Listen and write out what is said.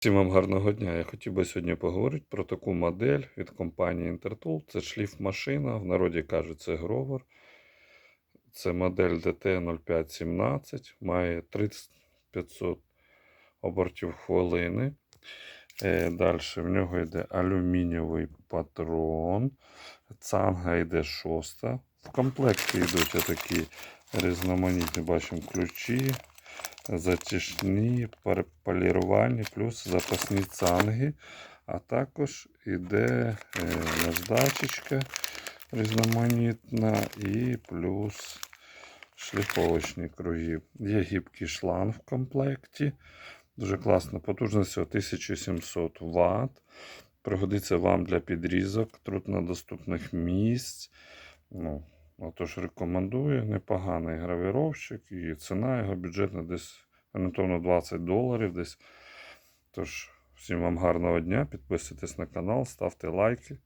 Всім вам гарного дня. Я хотів би сьогодні поговорити про таку модель від компанії Intertool. Це шліф-машина, в народі кажуть, це гровер. Це модель DT0517, має 3500 обертів хвилини. Е, Далі в нього йде алюмінієвий патрон. Цанга йде шоста. В комплекті йдуть такі різноманітні, бачимо, ключі, затяжні, полірувальні, плюс запасні цанги. А також йде е, наждачечка різноманітна і плюс шліфовочні круги. Є гібкий шланг в комплекті. Дуже класно. Потужність 1700 Вт. Пригодиться вам для підрізок труднодоступних місць. Ну, отож рекомендую. Непоганий гравіровщик і ціна його бюджетна десь орієнтовно 20 доларів. десь. Тож, всім вам гарного дня. Підписуйтесь на канал, ставте лайки.